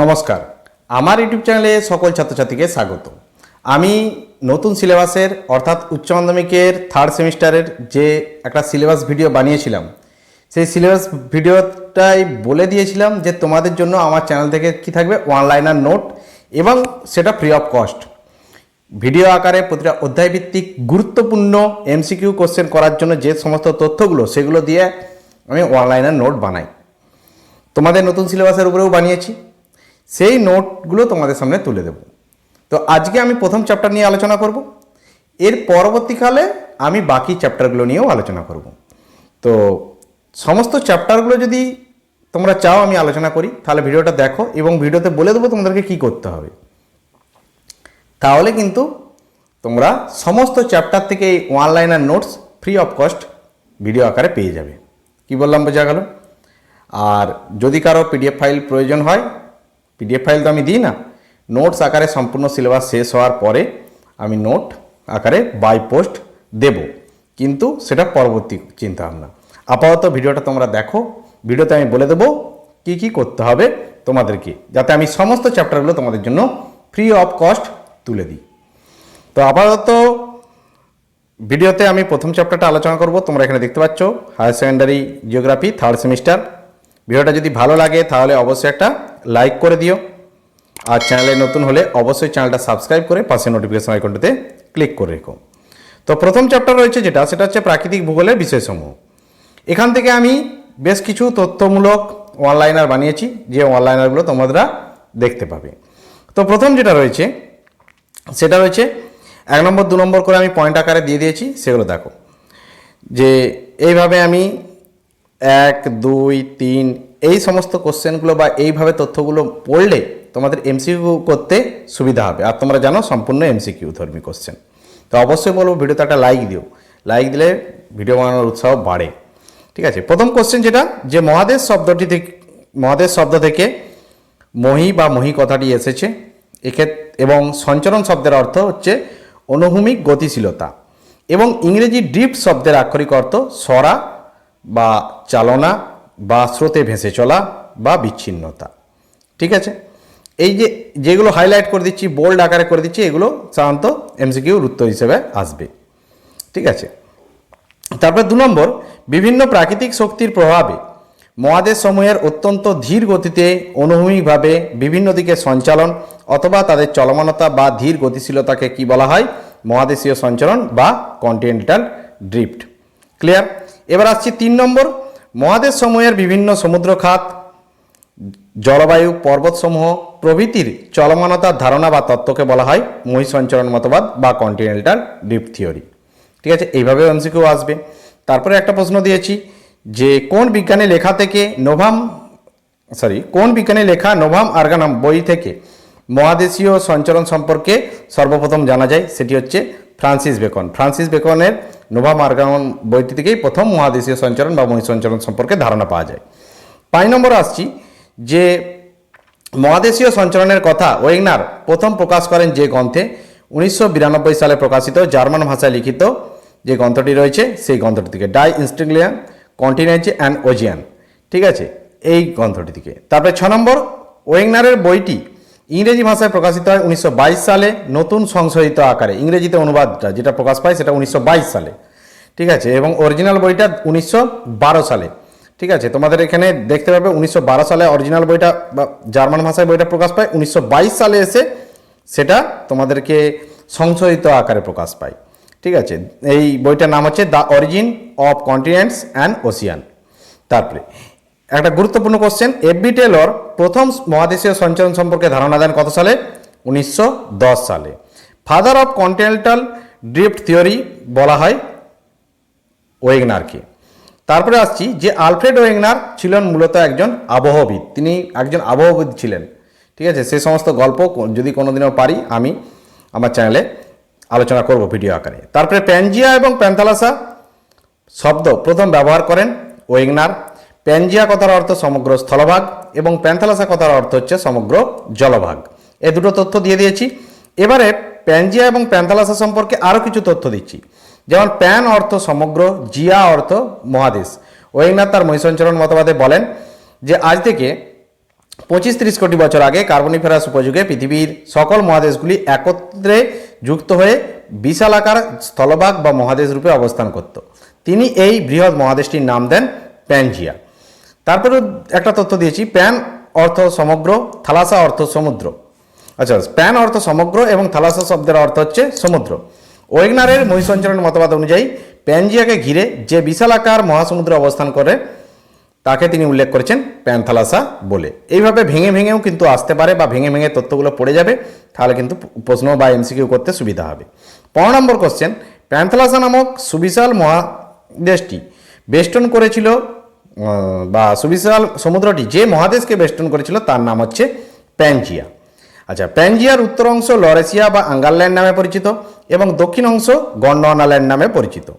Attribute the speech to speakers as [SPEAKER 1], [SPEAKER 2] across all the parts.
[SPEAKER 1] নমস্কার। আমার ইউটিউব চ্যানেলে সকল ছাত্রছাত্রীকে স্বাগত। আমি নতুন সিলেবাসের, অর্থাৎ উচ্চ মাধ্যমিকের থার্ড সেমিস্টারের যে একটা সিলেবাস ভিডিও বানিয়েছিলাম, সেই সিলেবাস ভিডিওটাই বলে দিয়েছিলাম যে তোমাদের জন্য আমার চ্যানেল থেকে কি থাকবে? অনলাইনার নোট এবং সেটা ফ্রি অফ কস্ট ভিডিও আকারে প্রতিটা অধ্যায়ভিত্তিক গুরুত্বপূর্ণ এমসিকিউ কোশ্চেন করার জন্য যে সমস্ত তথ্যগুলো, সেগুলো দিয়ে আমি অনলাইনের নোট বানাই। তোমাদের নতুন সিলেবাসের উপরেও বানিয়েছি। সেই নোটগুলো তোমাদের সামনে তুলে দেব। তো আজকে আমি প্রথম চ্যাপ্টার নিয়ে আলোচনা করব। এর পরবর্তীকালে আমি বাকি চ্যাপ্টারগুলো নিয়েও আলোচনা করব। তো সমস্ত চ্যাপ্টারগুলো যদি তোমরা চাও আমি আলোচনা করি, তাহলে ভিডিওটা দেখো এবং ভিডিওতে বলে দেবো তোমাদেরকে কী করতে হবে। তাহলে কিন্তু তোমরা সমস্ত চ্যাপ্টার থেকে এই oneliner notes free of cost video আকারে পেয়ে যাবে। কি বললাম, বোঝা গেল? আর যদি কারও পিডিএফ ফাইল প্রয়োজন হয় পিডিএফ ফাইল তো আমি দিই না। নোটস আকারে সম্পূর্ণ সিলেবাস শেষ হওয়ার পরে আমি নোট আকারে বাই পোস্ট দেব। কিন্তু সেটা পরবর্তী চিন্তা ভাবনা আপাতত ভিডিওটা তোমরা দেখো। ভিডিওতে আমি বলে দেবো কি কি করতে হবে তোমাদেরকে, যাতে আমি সমস্ত চ্যাপ্টারগুলো তোমাদের জন্য ফ্রি অফ কস্ট তুলে দিই। তো আপাতত ভিডিওতে আমি প্রথম চ্যাপ্টারটা আলোচনা করব। তোমরা এখানে দেখতে পাচ্ছ। Higher secondary geography third semester ভিডিওটা যদি ভালো লাগে, তাহলে অবশ্যই একটা লাইক করে দিও। আর চ্যানেলে নতুন হলে অবশ্যই চ্যানেলটা সাবস্ক্রাইব করে পাশে নোটিফিকেশন আইকনটাতে ক্লিক করে রেখো। তো প্রথম চ্যাপ্টার রয়েছে যেটা, সেটা হচ্ছে প্রাকৃতিক ভূগোলের বিষয়সমূহ। এখান থেকে আমি বেশ কিছু তথ্যমূলক অনলাইনার বানিয়েছি, যে অনলাইনারগুলো তোমরা দেখতে পাবে। তো প্রথম যেটা রয়েছে, সেটা রয়েছে, এক নম্বর, দু নম্বর করে আমি পয়েন্ট আকারে দিয়ে দিয়েছি, সেগুলো দেখো। যে এইভাবে আমি এক, দুই, তিন, এই সমস্ত কোশ্চেনগুলো বা এইভাবে তথ্যগুলো পড়লে তোমাদের এমসিকিউ করতে সুবিধা হবে। আর তোমরা জানো সম্পূর্ণ এমসিকিউ ধর্মী কোশ্চেন। তো অবশ্যই বলব ভিডিওতে একটা লাইক দিও। লাইক দিলে ভিডিও বানানোর উৎসাহ বাড়ে। ঠিক আছে, প্রথম কোশ্চেন যেটা, যে মহাদেশ শব্দটি থেকে মহাদেশ শব্দ থেকে মহি বা মহি কথাটি এসেছে। এক্ষেত্রে এবং সঞ্চরণ শব্দের অর্থ হচ্ছে অনুভূমিক গতিশীলতা। এবং ইংরেজি ড্রিফট শব্দের আক্ষরিক অর্থ সরা বা চালনা বা স্রোতে ভেসে চলা বা বিচ্ছিন্নতা। ঠিক আছে? এই যে, যেগুলো হাইলাইট করে দিচ্ছি বোল্ড আকারে করে দিচ্ছি, এগুলো সাধারণত এমসিকিউর উত্তর হিসেবে আসবে। ঠিক আছে? তারপর দু নম্বর, বিভিন্ন প্রাকৃতিক শক্তির প্রভাবে মহাদেশ সমূহের অত্যন্ত ধীর গতিতে অনুভূমিকভাবে বিভিন্ন দিকে সঞ্চালন অথবা তাদের চলমানতা বা ধীর গতিশীলতাকে কি বলা হয়? মহাদেশীয় সঞ্চালন বা কন্টিনেন্টাল ড্রিফট ক্লিয়ার এবার আসছি তিন নম্বর। মহাদেশ সমূহের বিভিন্ন সমুদ্র খাত জলবায়ু, পর্বতসমূহ, প্রভৃতির চলমানতার ধারণা বা তত্ত্বকে বলা হয় মহিসঞ্চরণ মতবাদ বা কন্টিনেন্টাল ড্রিফট থিওরি ঠিক আছে? এইভাবেও এমসিকিউ আসবে। তারপরে একটা প্রশ্ন দিয়েছি যে, কোন বিজ্ঞানী লেখা থেকে নোভাম সরি কোন বিজ্ঞানী লেখা নোভাম আর্গানাম বই থেকে মহাদেশীয় সঞ্চরণ সম্পর্কে সর্বপ্রথম জানা যায়? সেটি হচ্ছে ফ্রান্সিস বেকন ফ্রান্সিস বেকনের নোভা আর্গানাম বইটি থেকেই প্রথম মহাদেশীয় সঞ্চরণ বা মহিসঞ্চরণ সম্পর্কে ধারণা পাওয়া যায়। পাঁচ নম্বর আসছি যে মহাদেশীয় সঞ্চরণের কথা ওয়েগনার প্রথম প্রকাশ করেন যে গ্রন্থে উনিশশো বিরানব্বই সালে প্রকাশিত জার্মান ভাষায় লিখিত যে গ্রন্থটি রয়েছে, সেই গ্রন্থটি থেকে ডাই ইনস্টিংলিয়ান, কন্টিনেন্ট অ্যান্ড ওজিয়ান। ঠিক আছে? এই গ্রন্থটি থেকে। তারপরে ছ নম্বর, ওয়েগনারের বইটি ইংরেজি ভাষায় প্রকাশিত হয় উনিশশো বাইশ সালে, নতুন সংশোধিত আকারে। ইংরেজিতে অনুবাদটা যেটা প্রকাশ পায় সেটা উনিশশো বাইশ সালে। ঠিক আছে? এবং অরিজিনাল বইটা উনিশশো বারো সালে। ঠিক আছে? তোমাদের এখানে দেখতে পাবে উনিশশো বারো সালে অরিজিনাল বইটা বা জার্মান ভাষায় বইটা প্রকাশ পায়। উনিশশো বাইশ সালে এসে সেটা তোমাদেরকে সংশোধিত আকারে প্রকাশ পায়। ঠিক আছে? এই বইটার নাম হচ্ছে the origin of continents and ocean তারপরে একটা গুরুত্বপূর্ণ কোশ্চেন এফবি টেলর প্রথম মহাদেশীয় সঞ্চরণ সম্পর্কে ধারণা দেন কত সালে? উনিশশো দশ সালে। Father of continental drift theory বলা হয় ওয়েগনারকে। তারপরে আসছি যে আলফ্রেড ওয়েগনার ছিলেন মূলত একজন আবহবিদ। তিনি একজন আবহবিদ ছিলেন। ঠিক আছে? সে সমস্ত গল্প যদি কোনোদিনও পারি, আমি আমার চ্যানেলে আলোচনা করব ভিডিও আকারে। তারপরে প্যানজিয়া এবং প্যান্থালাসা শব্দ প্রথম ব্যবহার করেন ওয়েগনার। প্যানজিয়া কথার অর্থ সমগ্র স্থলভাগ এবং প্যান্থালাসা কথার অর্থ হচ্ছে সমগ্র জলভাগ। এ দুটো তথ্য দিয়ে দিয়েছি। এবারে প্যানজিয়া এবং প্যান্থালাসা সম্পর্কে আরও কিছু তথ্য দিচ্ছি। যেমন প্যান অর্থ সমগ্র, জিয়া অর্থ মহাদেশ। ওয়েগনার তার মহিষঞ্চরণ মতবাদে বলেন যে আজ থেকে পঁচিশ তিরিশ কোটি বছর আগে কার্বনিফেরাস উপযোগে পৃথিবীর সকল মহাদেশগুলি একত্রে যুক্ত হয়ে বিশালাকার স্থলভাগ বা মহাদেশ রূপে অবস্থান করত। তিনি এই বৃহৎ মহাদেশটির নাম দেন প্যানজিয়া। তারপরে একটা তথ্য দিয়েছি, প্যান অর্থ সমগ্র, থালাসা অর্থ সমুদ্র। আচ্ছা প্যান অর্থ সমগ্র এবং থালাসা শব্দের অর্থ হচ্ছে সমুদ্র। ওয়েগনারের মহিষঞ্চরণের মতবাদ অনুযায়ী, প্যানজিয়াকে ঘিরে যে বিশালাকার মহাসমুদ্রে অবস্থান করে, তাকে তিনি উল্লেখ করেছেন প্যান্থালাসা বলে। এইভাবে ভেঙে ভেঙেও কিন্তু আসতে পারে বা ভেঙে ভেঙে তথ্যগুলো পড়ে যাবে, তাহলে কিন্তু প্রশ্ন বা এমসিকিউ করতে সুবিধা হবে। পনেরো নম্বর কোশ্চেন প্যান্থালাসা নামক সুবিশাল মহাদেশটি বেষ্টন করেছিল বা সুবিশাল সমুদ্রটি যে মহাদেশকে বেষ্টন করেছিল, তার নাম হচ্ছে প্যানজিয়া। আচ্ছা প্যানজিয়ার উত্তর অংশ লরেশিয়া বা আঙ্গারল্যান্ড নামে পরিচিত এবং দক্ষিণ অংশ গন্ডওয়ানাল্যান্ড নামে পরিচিত।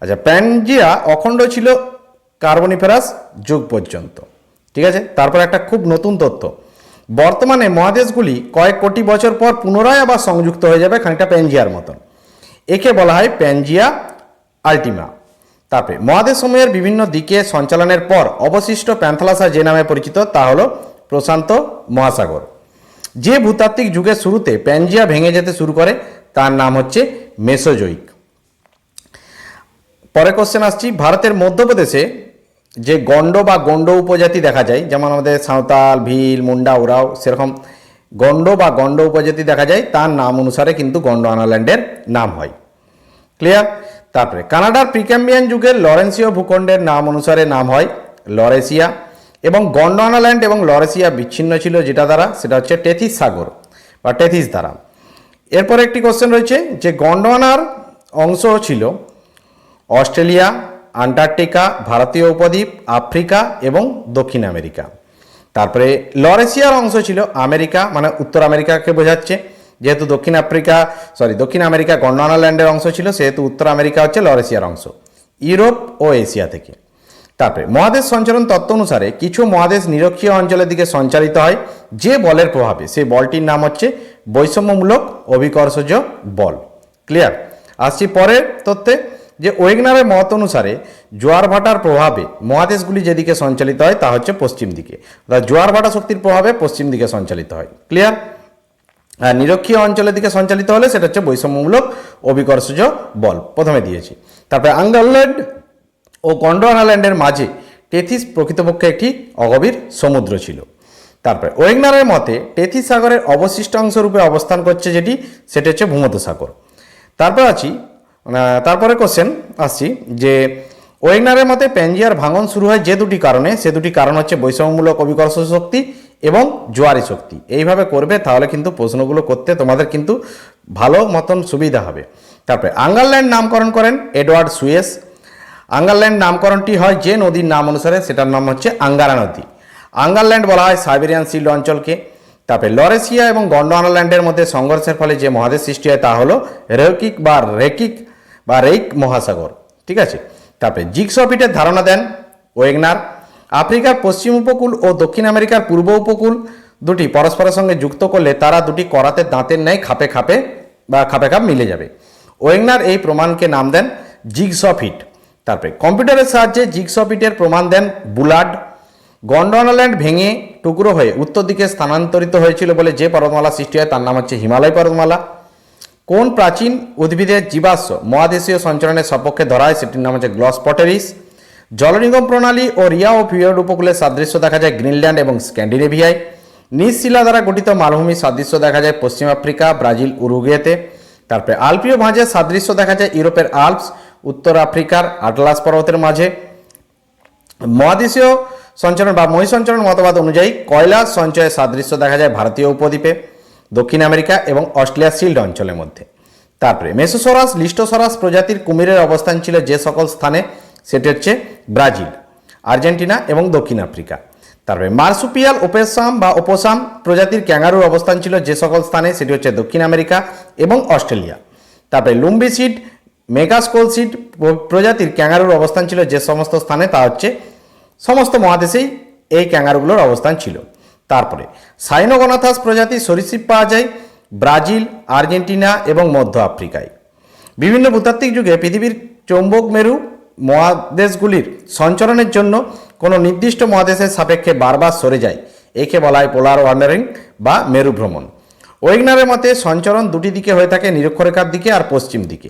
[SPEAKER 1] আচ্ছা প্যানজিয়া অখণ্ড ছিল কার্বনিফেরাস যুগ পর্যন্ত। ঠিক আছে? তারপর একটা খুব নতুন তথ্য। বর্তমানে মহাদেশগুলি কয়েক কোটি বছর পর পুনরায় আবার সংযুক্ত হয়ে যাবে খানিকটা প্যানজিয়ার মতন। একে বলা হয় প্যানজিয়া আল্টিমা। তারপরে মহাদেশ সমূহের বিভিন্ন দিকে সঞ্চালনের পর অবশিষ্ট প্যান্থালাসা যে নামে পরিচিত, তা হলো প্রশান্ত মহাসাগর। যে ভূতাত্ত্বিক যুগের শুরুতে প্যানজিয়া ভেঙে যেতে শুরু করে, তার নাম হচ্ছে মেসোজয়িক পরে কোশ্চেন আসছি, ভারতের মধ্যপ্রদেশে যে গণ্ড বা গণ্ড উপজাতি দেখা যায়, যেমন আমাদের সাঁওতাল, ভিল, মুন্ডা ওরাও সেরকম গণ্ড বা গণ্ড উপজাতি দেখা যায়, তার নাম অনুসারে কিন্তু গণ্ড আনাল্যান্ডের নাম হয়। ক্লিয়ার তারপরে, কানাডার প্রিক্যাম্বিয়ান যুগের লরেন্সীয় ভূখণ্ডের নাম অনুসারে নাম হয় লরেসিয়া এবং গন্ডোয়ানাল্যান্ড এবং লরেসিয়া বিচ্ছিন্ন ছিল যেটা দ্বারা, সেটা হচ্ছে টেথিস সাগর বা টেথিস দ্বারা। এরপর একটি কোশ্চেন রয়েছে যে গন্ডোয়ানার অংশ ছিল অস্ট্রেলিয়া, আন্টার্কটিকা, ভারতীয় উপদ্বীপ, আফ্রিকা এবং দক্ষিণ আমেরিকা। তারপরে লরেসিয়ার অংশ ছিল আমেরিকা মানে উত্তর আমেরিকাকে বোঝাচ্ছে। যেহেতু দক্ষিণ আফ্রিকা সরি দক্ষিণ আমেরিকা গন্ডোয়ানা ল্যান্ডের অংশ ছিল, সেহেতু উত্তর আমেরিকা হচ্ছে লরেশিয়ার অংশ, ইউরোপ ও এশিয়া থেকে। তারপরে, মহাদেশ সঞ্চালন তত্ত্ব অনুসারে কিছু মহাদেশ নিরক্ষীয় অঞ্চলের দিকে সঞ্চালিত হয় যে বলের প্রভাবে। সেই বলটির নাম হচ্ছে বৈষম্যমূলক অভিকর্ষজ বল। ক্লিয়ার আসছি পরের তথ্যে, যে ওয়েগনারের মত অনুসারে জোয়ার ভাটার প্রভাবে মহাদেশগুলি যেদিকে সঞ্চালিত হয় তা হচ্ছে পশ্চিম দিকে। অর্থাৎ জোয়ার ভাটা শক্তির প্রভাবে পশ্চিম দিকে সঞ্চালিত হয়। ক্লিয়ার নিরক্ষীয় অঞ্চলের দিকে সঞ্চালিত হলে সেটা হচ্ছে বৈষম্যমূলক অভিকর্ষজ বল। প্রথমে দিয়েছি। তারপরে আঙ্গারল্যান্ড ও গন্ডোয়ানাল্যান্ডের মাঝে টেথিস প্রকৃতপক্ষে একটি অগভীর সমুদ্র ছিল। তারপরে ওয়েগনারের মতে টেথিস সাগরের অবশিষ্ট রূপে অবস্থান করছে যেটি, সেটি হচ্ছে ভূমধ্যসাগর তারপর আছি তারপরে কোশ্চেন আসছি যে ওয়েগনারের মতে প্যাঞ্জিয়ার ভাঙন শুরু হয় যে দুটি কারণে। সে দুটি কারণ হচ্ছে বৈষম্যমূলক অভিকর্ষ শক্তি এবং জোয়ারি শক্তি। এইভাবে করবে, তাহলে কিন্তু প্রশ্নগুলো করতে তোমাদের কিন্তু ভালো মতন সুবিধা হবে। তারপরে, আঙ্গারল্যান্ড নামকরণ করেন এডওয়ার্ড সুয়েস। আঙ্গারল্যান্ড নামকরণটি হয় যে নদীর নাম অনুসারে, সেটার নাম হচ্ছে আঙ্গারা নদী। আঙ্গারল্যান্ড বলা হয় সাইবেরিয়ান সিল্ড অঞ্চলকে। তারপরে লরেসিয়া এবং গন্ডোয়ানাল্যান্ডের মধ্যে সংঘর্ষের ফলে যে মহাদেশ সৃষ্টি হয়, তা হলো রেকিক বা রেকিক বা রেইক মহাসাগর। ঠিক আছে? তারপরে, জিগসপিটের ধারণা দেন ওয়েগনার। আফ্রিকার পশ্চিম উপকূল ও দক্ষিণ আমেরিকার পূর্ব উপকূল দুটি পরস্পরের সঙ্গে যুক্ত করলে তারা দুটি করাতে দাঁতের ন্যায় খাপে খাপে বা খাপে খাপ মিলে যাবে। ওয়েগনার এই প্রমাণকে নাম দেন জিগসফিট। তারপরে কম্পিউটারের সাহায্যে জিগসফিটের প্রমাণ দেন বুলাড গন্ডোয়ানাল্যান্ড ভেঙে টুকরো হয়ে উত্তর দিকে স্থানান্তরিত হয়েছিল বলে যে পর্বতমালা সৃষ্টি হয় তার নাম হচ্ছে হিমালয় পর্বতমালা। কোন প্রাচীন উদ্ভিদের জীবাশ্ম মহাদেশীয় সঞ্চালনের সপক্ষে ধরা হয় সেটির নাম হচ্ছে গ্লসপটেরিস। জলনিগম প্রণালী ও রিয়া ও ফিওর্ড উপকূলের সাদৃশ্য দেখা যায় গ্রিনল্যান্ড এবং স্ক্যান্ডিনেভিয়ায়। নিজ শিলা দ্বারা গঠিত মালভূমির সাদৃশ্য দেখা যায় পশ্চিম আফ্রিকা, ব্রাজিল, উরুগুয়েতে। তারপরে আলপীয় ভাঁজের সাদৃশ্য দেখা যায় ইউরোপের আল্পস, উত্তর আফ্রিকার আটলাস পর্বতের মাঝে। মহাদেশীয় সঞ্চালন বা মহিসঞ্চালন মতবাদ অনুযায়ী কয়লা সঞ্চয়ের সাদৃশ্য দেখা যায় ভারতীয় উপদ্বীপে, দক্ষিণ আমেরিকা এবং অস্ট্রেলিয়া শিল্ড অঞ্চলের মধ্যে। তারপরে মেসোসরাস, লিস্টোসরাস প্রজাতির কুমিরের অবস্থান ছিল যে সকল স্থানে সেটি হচ্ছে ব্রাজিল, আর্জেন্টিনা এবং দক্ষিণ আফ্রিকা। তারপরে মার্সুপিয়াল ওপেসাম বা ওপোসাম প্রজাতির ক্যাঙ্গারুর অবস্থান ছিল যে সকল স্থানে, সেটি হচ্ছে দক্ষিণ আমেরিকা এবং অস্ট্রেলিয়া। তারপরে লুম্বিসিড মেগাস্কোলসিড প্রজাতির ক্যাঙ্গারুর অবস্থান ছিল যে সমস্ত স্থানে, তা হচ্ছে সমস্ত মহাদেশেই এই ক্যাঙ্গারুগুলোর অবস্থান ছিল। তারপরে সাইনোগনাথাস প্রজাতির সরীসৃপ পাওয়া যায় ব্রাজিল, আর্জেন্টিনা এবং মধ্য আফ্রিকায়। বিভিন্ন ভূতাত্ত্বিক যুগে পৃথিবীর চৌম্বক মেরু মহাদেশগুলির সঞ্চরণের জন্য কোনো নির্দিষ্ট মহাদেশের সাপেক্ষে বারবার সরে যায়। একে বলা হয় পোলার ওয়ার্নারিং বা মেরু ভ্রমণ ওয়েগনারের মতে সঞ্চরণ দুটি দিকে হয়ে থাকে, নিরক্ষরেখার দিকে আর পশ্চিম দিকে।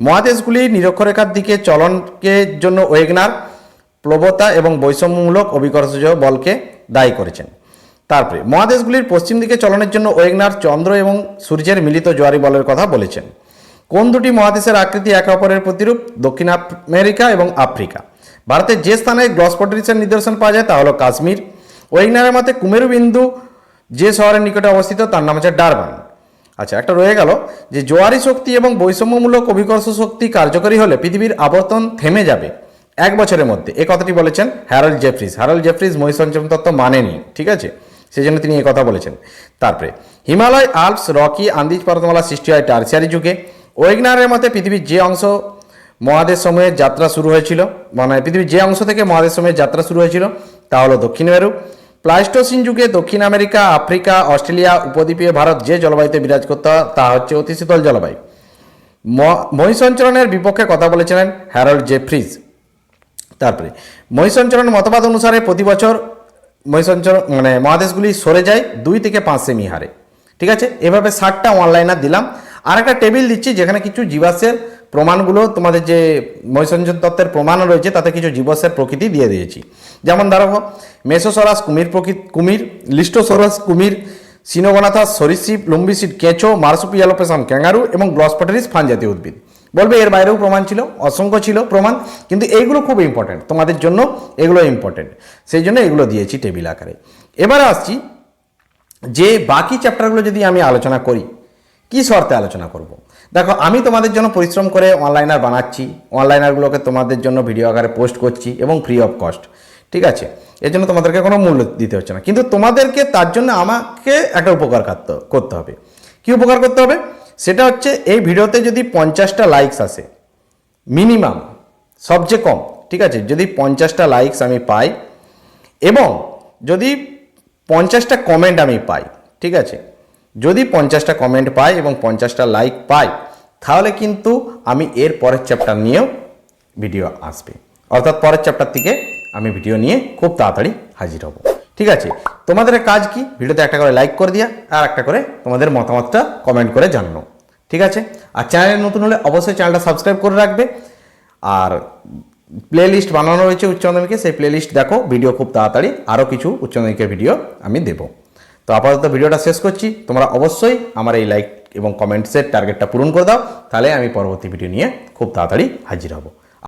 [SPEAKER 1] মহাদেশগুলি নিরক্ষরেখার দিকে চলনকে জন্য ওয়েগনার প্লবতা এবং বৈষম্যমূলক অভিকর্ষজ বলকে দায়ী করেছেন। তারপরে, মহাদেশগুলির পশ্চিম দিকে চলনের জন্য ওয়েগনার চন্দ্র এবং সূর্যের মিলিত জোয়ারি বলের কথা বলেছেন। কোন দুটি মহাদেশের আকৃতি একে অপরের প্রতিরূপ? দক্ষিণ আমেরিকা এবং আফ্রিকা। ভারতের যে স্থানে গ্লসপটরিসের নিদর্শন পাওয়া যায় তা হলো কাশ্মীর। ওয়েগনারের মতে কুমেরু বিন্দু যে শহরের নিকটে অবস্থিত, তার নাম হচ্ছে ডারবান। আচ্ছা একটা রয়ে গেল যে জোয়ারি শক্তি এবং বৈষম্যমূলক অভিকর্ষ শক্তি কার্যকরী হলে পৃথিবীর আবর্তন থেমে যাবে এক বছরের মধ্যে। এ কথাটি বলেছেন হ্যারল্ড জেফ্রিজ হ্যারল্ড জেফ্রিজ মহিষঞ্চম তত্ত্ব মানেনি ঠিক আছে? সেই জন্য তিনি এই কথা বলেছেন। তারপরে, হিমালয় আল্পস, রকি, আন্দিজ, পর্বতমালা সৃষ্টি হয় টার্সিয়ারি যুগে। ওয়েগনারের মতে পৃথিবীর যে অংশ মহাদেশ সময়ের যাত্রা শুরু হয়েছিল মানে পৃথিবীর যে অংশ থেকে মহাদেশ সময়ের যাত্রা শুরু হয়েছিল, তা হলো দক্ষিণ মেরু। প্লাইস্টোসিন যুগে দক্ষিণ আমেরিকা, আফ্রিকা, অস্ট্রেলিয়া, উপদ্বীপীয় ভারত যে জলবায়ুতে বিরাজ করতে, তা হচ্ছে অতি শীতল জলবায়ু। মহিষঞ্চরণের বিপক্ষে কথা বলেছিলেন হ্যারল্ড জেফ্রিজ। তারপরে মহিষঞ্চরণ মতবাদ অনুসারে প্রতি বছর মহিষঞ্চরণ মানে মহাদেশগুলি সরে যায় দুই থেকে পাঁচ সেমি হারে। ঠিক আছে? এভাবে ষাটটা অনলাইনার দিলাম। আর একটা টেবিল দিচ্ছি যেখানে কিছু জীবাশ্মের প্রমাণগুলো, তোমাদের যে মহিষঞ্জন তত্ত্বের প্রমাণ রয়েছে, তাতে কিছু জীবাশ্মের প্রকৃতি দিয়ে দিয়েছি। যেমন ধরো, মেসোসরাস কুমির প্রকৃতি কুমির, লিস্টোসরাস কুমির সিনোগনাথাস সরিসিপ, লুম্বিসিড, কেঁচো মার্সুপিয়ালোপেসাম ক্যাঙ্গারু এবং গ্লসপটারিস ফান জাতীয় উদ্ভিদ। বলবে এর বাইরেও প্রমাণ ছিল, অসংখ্য ছিল প্রমাণ, কিন্তু এইগুলো খুব ইম্পর্টেন্ট তোমাদের জন্য এগুলো ইম্পর্টেন্ট সেই জন্য এগুলো দিয়েছি টেবিল আকারে। এবারে আসছি, যে বাকি চ্যাপ্টারগুলো যদি আমি আলোচনা করি কি শর্তে আলোচনা করব? দেখো, আমি তোমাদের জন্য পরিশ্রম করে অনলাইনার বানাচ্ছি অনলাইনারগুলোকে তোমাদের জন্য ভিডিও আকারে পোস্ট করছি এবং ফ্রি অফ কস্ট ঠিক আছে? এর জন্য তোমাদেরকে কোনো মূল্য দিতে হচ্ছে না। কিন্তু তোমাদেরকে তার জন্য আমাকে একটা উপকার করতে হবে। কি উপকার করতে হবে? সেটা হচ্ছে এই ভিডিওতে যদি পঞ্চাশটা লাইকস আসে মিনিমাম সবচেয়ে কম, ঠিক আছে? যদি পঞ্চাশটা লাইকস আমি পাই এবং যদি পঞ্চাশটা কমেন্ট আমি পাই, ঠিক আছে? যদি পঞ্চাশটা কমেন্ট পাই এবং পঞ্চাশটা লাইক পাই, তাহলে কিন্তু আমি এর পরের চ্যাপ্টার নিয়েও ভিডিও আসবে। অর্থাৎ পরের চ্যাপ্টার থেকে আমি ভিডিও নিয়ে খুব তাড়াতাড়ি হাজির হব। ঠিক আছে? তোমাদের কাজ কি? ভিডিওতে একটা করে লাইক করে দিয়া, আর একটা করে তোমাদের মতামতটা কমেন্ট করে জানানো। ঠিক আছে? আর চ্যানেলে নতুন হলে অবশ্যই চ্যানেলটা সাবস্ক্রাইব করে রাখবে। আর প্লে লিস্ট বানানো রয়েছে উচ্চ মাধ্যমিকে সেই প্লে লিস্ট দেখো ভিডিও খুব তাড়াতাড়ি আরও কিছু উচ্চ মাধ্যমিকের ভিডিও আমি দেবো। তো আপাতত ভিডিওটা শেষ করছি। তোমরা অবশ্যই আমার এই লাইক এবং কমেন্টসের টার্গেটটা পূরণ করে দাও। তাহলে আমি পরবর্তী ভিডিও নিয়ে খুব তাড়াতাড়ি হাজির হব।